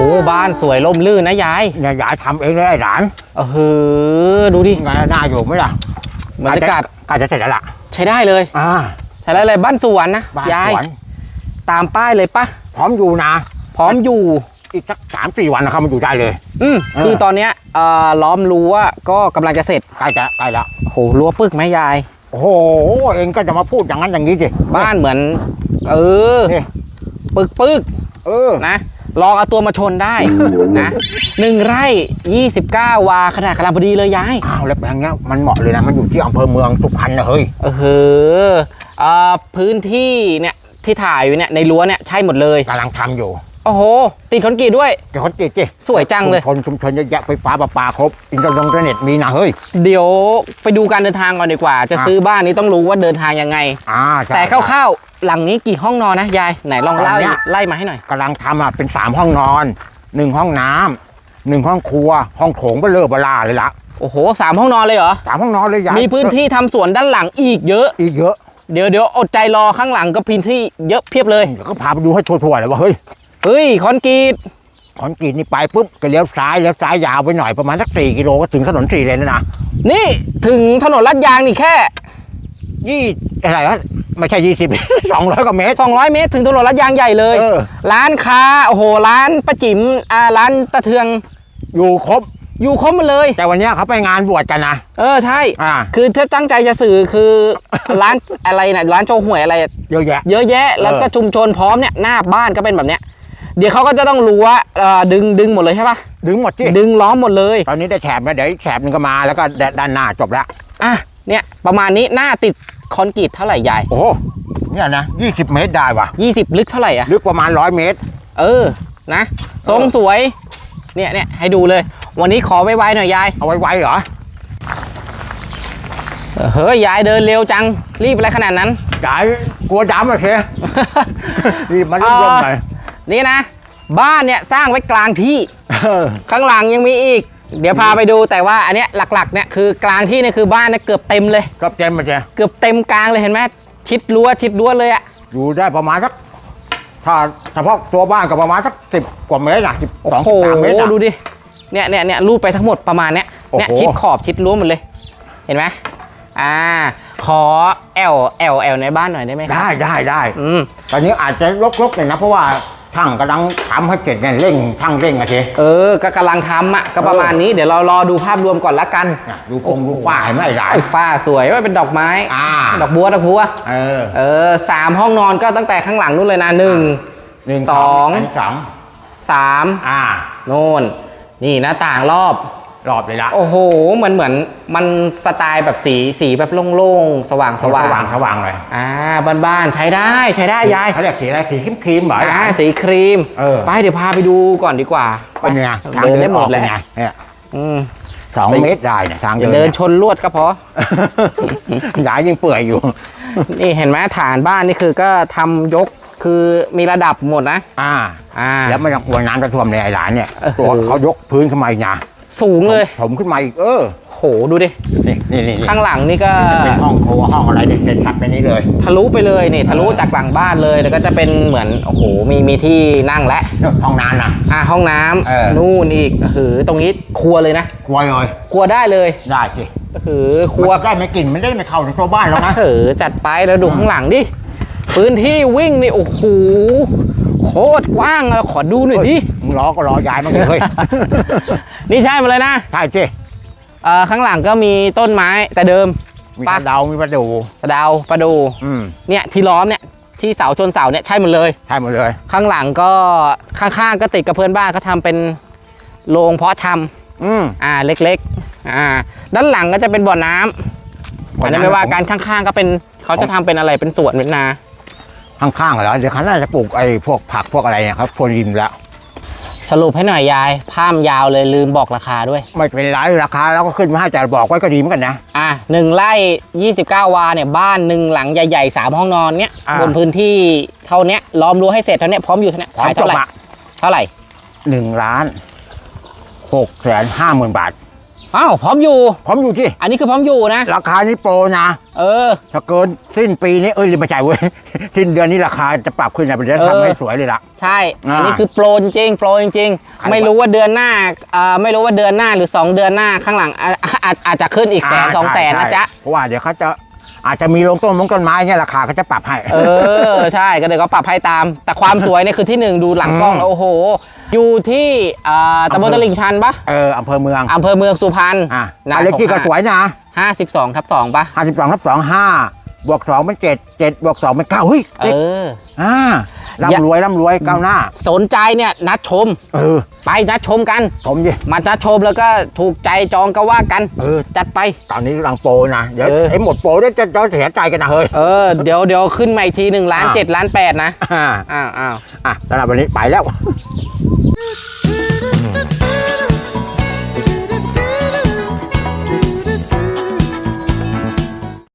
โอ้บ้านสวยร่มรื่นนะยายเนี่ยยายทำเองเลยไอ้หลานเออหือดูดิไงน่าอยู่ไหมล่ะบรรยากาศใกล้จะเสร็จแล้วล่ะ ใช้ได้เลยอ่าใช้ได้เลยบ้านสวนนะบ้านยายสวนตามป้ายเลยปะพร้อมอยู่นะ พร้อมอยู่อีกสักสามสี่วันนะครับมันอยู่ได้เลย อืมเออคือตอนเนี้ยเอ่อล้อมรั้วก็กำลังจะเสร็จใกล้จะใกล้แล้วโอ้โหรั้วปึกไหมยายโอ้โหเองก็จะมาพูดอย่างนั้นอย่างนี้สิบ้านเหมือน เออนี่ปึกปึกเออนะ ลองเอาตัวมาชนได้นะหนึ่งไร่ 29 วาขนาดกำลังพอดีเลยยายอ้าวแล้วแปลงเนี้ยมันเหมาะเลยนะมันอยู่ที่อำเภอเมืองสุพรรณนะเฮ้ยเออเฮ้อเอ่อพื้นที่เนี่ยที่ถ่ายอยู่เนี่ยในรั้วเนี่ยใช่หมดเลย กำลังทำอยู่ โอ้โห ติดคอนกรีตด้วย เดี๋ยวคนติดสิสวยจังเลย ชุมชนชุมชนเยอะแยะไฟฟ้าประปาครบอินเทอร์เน็ตมีนะเฮ้ย เดี๋ยวไปดูการเดินทางก่อนดีกว่า จะอะ ซื้อบ้านนี้ต้องรู้ว่าเดินทางยังไง อ่าใช่ แต่คร่าวๆหลังนี้กี่ห้องนอนนะยายไหนลองเล่าตอนเนี้ย ไล่มาให้หน่อย กำลังทำอะเป็นสามห้องนอนหนึ่งห้องน้ำหนึ่งห้องครัว ห้องโถงเบลเลอร์เบลาเลยละโอ้โหสามห้องนอนเลยเหรอ สามห้องนอนเลยยายมีพื้นที่ทำสวนด้านหลังอีกเยอะ อีกเยอะเดี๋ยวเดี๋ยวอดใจรอข้างหลังก็พื้นที่เยอะเพียบเลย เดี๋ยวก็พาไปดูให้ทั่วๆเลยว่าเฮ้ย เฮ้ยคอนกรีตขอนกรีดนี่ไปปุ๊บก็เลี้ยวซ้ายเลี้ยวซ้ายยาวไปหน่อยประมาณสักสี่กิโลก็ถึงถนนสี่เลนแล้วนะนี่ถึงถนนลาดยางนี่แค่ยี่อะไรวะไม่ใช่ยี่สิบสองร้อยกว่าเมตร200เมตรถึงถนนลาดยางใหญ่เลย เออ ร้านค้าโอ้โหร้านประจิ๋มอ่าร้านตะเทืองอยู่ครบ อยู่ครบหมดเลย แต่วันเนี้ยเขาไปงานบวชกันนะ เออใช่ อ่า คือถ้าตั้งใจจะสื่อคือ ร้านอะไรนะร้านโจห่วยอะไร เยอะแยะ เยอะแยะแล้วก็เออชุมชนพร้อมเนี่ยหน้าบ้านก็เป็นแบบเนี้ย เดี๋ยวเขาก็จะต้องรู้ว่าเอ่อดึงดึงหมดเลยใช่ปะดึงหมดที่ดึงล้อมหมดเลย ตอนนี้ได้แฉบแล้วเดี๋ยวอีกแฉบหนึงก็มาแล้วก็ด้านหน้าจบแล้วอะเนี่ยประมาณนี้หน้าติดคอนกรีตเท่าไหร่ยายโอ้โหเนี่ยนะยี่สิบเมตรได้ว่ะ20 ลึกเท่าไหร่อะ ลึกประมาณร้อยเมตร เออ นะ ทรงสวย เนี่ยเนี่ยให้ดูเลย วันนี้ขอไวๆหน่อยยาย เอาไว้ไว้เหรอเฮ้ย ยายเดินเร็วจัง รีบอะไรขนาดนั้น จ่ายกลัวดำอะเช รีบมาเริ่มๆหน่อย นี่นะ บ้านเนี่ยสร้างไว้กลางที่เออข้างหลังยังมีอีก เดี๋ยวพาไปดูแต่ว่าอันเนี้ยหลักๆเนี่ยคือกลางที่เนี่ยคือบ้านเนี่ยเกือบเต็มเลยก็เต็มมาเชเกือบเต็มกลางเลยเห็นไหมชิดรั้วชิดรั้วเลยอะอยู่ได้ประมาณสักถ้าเฉพาะตัวบ้านก็ประมาณสักสิบกว่าเมตรอะสิบโอ้สองโหสามเมตรอะดูดิเนี่ยเนี่ยเนี่ยรูปไปทั้งหมดประมาณเนี้ยเนี่ยโอ้โห ชิดขอบชิดรั้วหมดเลย เห็นไหมอ่า ขอแอลแอลแอลในบ้านหน่อยได้ไหมครับได้ได้ได้ อืม ตอนนี้อาจจะลกๆหน่อยนะเพราะว่า ช่างกำลังทำให้เสร็จเนี่ยเร่งช่างเร่งอะเชเออ ก็กำลังทำอะก็ประมาณนี้เดี๋ยวเรารอดูภาพรวมก่อนละกันน่ะดูฟงดูฝ้าเห็นไหมไอ้หลาย ไอ้ฟ้าสวยว่าเป็นดอกไม้ อ่า ดอกบัวดอกบัว เออเออสามห้องนอนก็ตั้งแต่ข้างหลังนู่นเลยนะหนึ่ง หนึ่งสอง นนี้สองสามอ่า โน่น นี่หน้าต่างรอบ รอบเลยละ โอ้โหเหมือนเหมือนมันสไตล์แบบสีสีแบบโล่งๆ สว่างสว่างสว่างสว่างเลยอ่าบ้านๆ ใช้ได้ใช้ได้ยายเขาเรียกสีอะไรสีครีมๆเหรออ่าสีครีมเออไปเดี๋ยวพาไปดูก่อนดีกว่าเป็นไงทางเดินเดิได้นหมออดกเลเป็นยไงเนี่ยอืมสองเมตรได้เนี่ยทางอย่าเดินเดินเนี่ยชนลวดก็พอหลายยังเปื่อยอยู่ นี่เห็นไหมฐานบ้านนี่คือก็ทำยกคือมีระดับหมดนะ อ่า อ่า แล้วไม่ต้องกลัวน้ำจะท่วมในไอ้หลานเนี่ยเออตัวเขายกพื้นขึ้นมาอีกนะ สูงเลยถมขึ้นมาอีกเออโหดูดินี่นี่นี่นี่ข้างหลังนี่ก็เป็นห้องครัวห้องอะไรเด็ดๆสัดไปนี้เลย ทะลุไปเลยนี่ทะลุจากหลังบ้านเลยแล้วก็จะเป็นเหมือนโอ้โหมีมีที่นั่งและเนี่ยห้องน้ำนะอ่าห้องน้ำเออนู่นอีกหือตรงนี้ครัวเลยนะครัวเลยครัวได้เลยได้สิหือคครัรัววได้ไม่กลิ่นมันได้ไม่เข้าในตัวบ้านหรอกนะเออจัดไปแล้วดูข้างหลังดิพื้นที่วิ่งนี่โอ้โหโคตรกว้างอะขอดูหน่อยดิ มึงรอก็รอยายมันเลยเฮ้ยนี่ใช่มาเลยนะใช่สิเอ่อข้างหลังก็มีต้นไม้แต่เดิม มีปะกระเดามีประดูสะเดาวประดูอืมเนี่ยที่ล้อมเนี่ยที่เสาชนเสาเนี่ยใช่หมดเลย ใช่หมดเลย ข้างหลังก็ข้างๆก็ติดกับเพื่อนบ้านเขาทำเป็นโรงเพาะชอืมำอ่าเล็กๆอ่าด้านหลังก็จะเป็นบ่อน้ำบ่ออันน้ำนั้นไม่ว่าการข้างๆก็เป็นเขาจะทำเป็นอะไรเป็นสวนเป็นนา ข้างๆเหรอเดี๋ยวเขาน่าจะปลูกไอ้พวกผักพวกอะไรเนี่ยครับพรวนดินแล้ว สรุปให้หน่อยยายภาพยาวเลยลืมบอกราคาด้วย ไม่เป็นไรราคาเราก็ขึ้นมาให้แต่บอกไว้ก็ดีเหมือนกันนะ อะหนึ่งไร่29 วาเนี่ยบ้านหนึ่งหลังใหญ่ๆสามห้องนอนเนี่ยอ่า บนพื้นที่เท่าเนี้ยล้อมรั้วให้เสร็จเท่าเนี้ยพร้อมอยู่เท่าเนี้ยพร้อมขายจเท่าบไหร่อะเท่าไหร่หนึ่งล้านหกแสนห้าหมื่นบาท อ้าวพร้อมอยู่ พร้อมอยู่ที่อันนี้คือพร้อมอยู่นะ ราคานี้โปรนะ เออ ถ้าเกินสิ้นปีนี้เอ้ยลืมไปจ่ายเว้ย สิ้นเดือนนี้ราคาจะปรับขึ้นนะเป็นเดือนเออ ทำให้สวยเลยล่ะ ใช่ อ่าอันนี้คือโปรจริงๆโปรจริงใครๆ ไม่รู้ว่าเดือนหน้าเอ่อไม่รู้ว่าเดือนหน้าหรือ 2 เดือนหน้าข้างหลังอาอาจอาจจะขึ้นอีกแสนสองแสนนะใช่จ๊ะ เพราะว่าเดี๋ยวเขาจะ อาจจะมีลงต้นมงต้นไม้เนี่ยราคาเขาจะปรับให้ เออ ใช่ก็เดี๋ยวก็ปรับให้ตาม แต่ความสวยเนี่ยคือที่หนึ่งดูหลังกล้องอืมแล้วโอ้โห อยู่ที่อ่าตำบลอำเภอตลิ่งชันปะเอออำเภอเมืองอำเภอเมืองสุพรรณอะนะบ้านเลขที่ก็สวยนะห้าสิบสองทับสองปะห้าสิบสองทับสองห้า บวกสองเป็นเจ็ดเจ็ดบวกสองเป็นเก้าเฮ้ยเอออ่าอย่าร่ำรวยร่ำรวยก้าวหน้า สนใจเนี่ยนัดชม เออ ไปนัดชมกันชมดิมานัดชมแล้วก็ถูกใจจองก็ว่ากัน เออ จัดไป ตอนนี้กำลังโปรนะ เดี๋ยวเออไอ้หมดโปรแล้วจะจะเสียใจกันนะเฮ้ย เออ เดี๋ยวเดี๋ยวขึ้นมาอีกทีหนึ่งล้านอ่าเจ็ดล้านแปดนะ อ่าอ้าวอ้าวอะสำหรับวันนี้ไปแล้ว